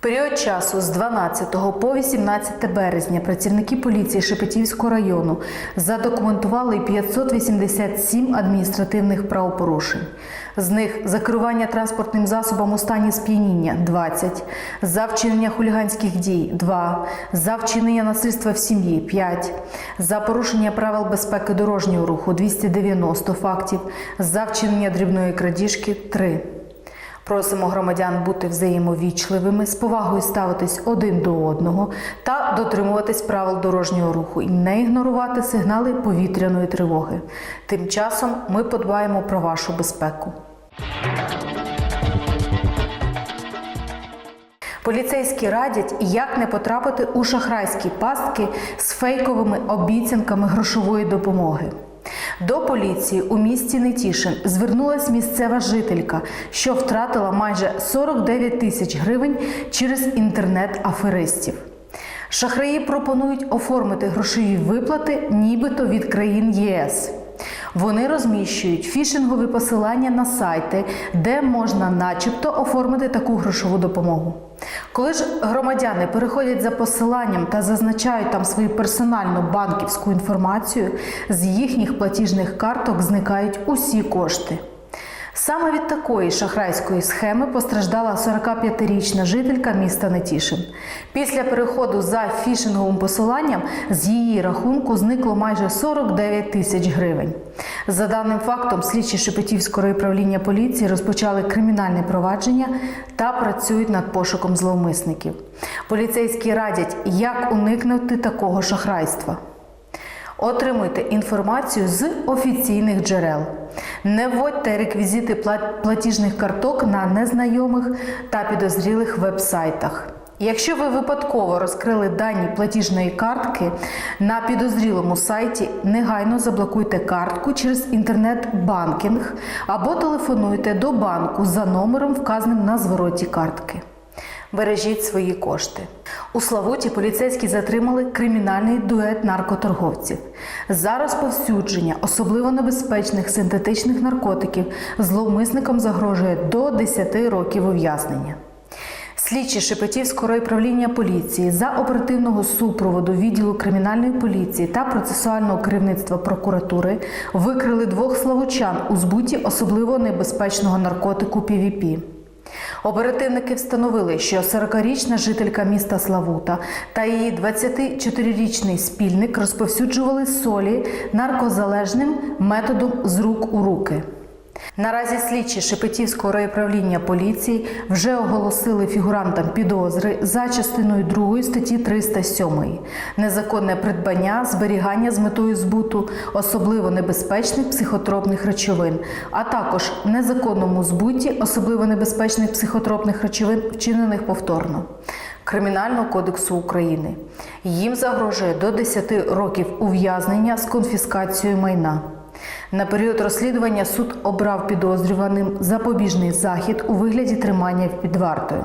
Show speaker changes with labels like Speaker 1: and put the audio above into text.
Speaker 1: період часу з 12 по 18 березня працівники поліції Шепетівського району задокументували 587 адміністративних правопорушень. З них за керування транспортним засобом у стані сп'яніння 20, за вчинення хуліганських дій 2, за вчинення насильства в сім'ї 5, за порушення правил безпеки дорожнього руху 290 фактів, за вчинення дрібної крадіжки 3. Просимо громадян бути взаємовічливими, з повагою ставитись один до одного та дотримуватись правил дорожнього руху і не ігнорувати сигнали повітряної тривоги. Тим часом ми подбаємо про вашу безпеку. Поліцейські радять, як не потрапити у шахрайські пастки з фейковими обіцянками грошової допомоги. До поліції у місті Нетішин звернулась місцева жителька, що втратила майже 49 тисяч гривень через інтернет-аферистів. Шахраї пропонують оформити грошові виплати, нібито від країн ЄС. Вони розміщують фішингові посилання на сайти, де можна начебто оформити таку грошову допомогу. Коли ж громадяни переходять за посиланням та зазначають там свою персональну банківську інформацію, з їхніх платіжних карток зникають усі кошти. Саме від такої шахрайської схеми постраждала 45-річна жителька міста Нетішин. Після переходу за фішинговим посиланням з її рахунку зникло майже 49 тисяч гривень. За даним фактом, слідчі Шепетівського райуправління поліції розпочали кримінальне провадження та працюють над пошуком зловмисників. Поліцейські радять, як уникнути такого шахрайства. Отримуйте інформацію з офіційних джерел. Не вводьте реквізити платіжних карток на незнайомих та підозрілих веб-сайтах. Якщо ви випадково розкрили дані платіжної картки на підозрілому сайті, негайно заблокуйте картку через інтернет-банкінг або телефонуйте до банку за номером, вказаним на звороті картки. Бережіть свої кошти. У Славуті поліцейські затримали кримінальний дует наркоторговців. За розповсюдження особливо небезпечних синтетичних наркотиків зловмисникам загрожує до 10 років ув'язнення. Слідчі Шепетівського райуправління поліції за оперативного супроводу відділу кримінальної поліції та процесуального керівництва прокуратури викрили двох славучан у збуті особливо небезпечного наркотику ПВП. Оперативники встановили, що 40-річна жителька міста Славута та її 24-річний спільник розповсюджували солі наркозалежним методом з рук у руки. Наразі слідчі Шепетівського райуправління поліції вже оголосили фігурантам підозри за частиною 2 статті 307 незаконне придбання, зберігання з метою збуту особливо небезпечних психотропних речовин, а також незаконному збуті особливо небезпечних психотропних речовин, вчинених повторно. Кримінального кодексу України їм загрожує до 10 років ув'язнення з конфіскацією майна. На період розслідування суд обрав підозрюваним запобіжний захід у вигляді тримання під вартою.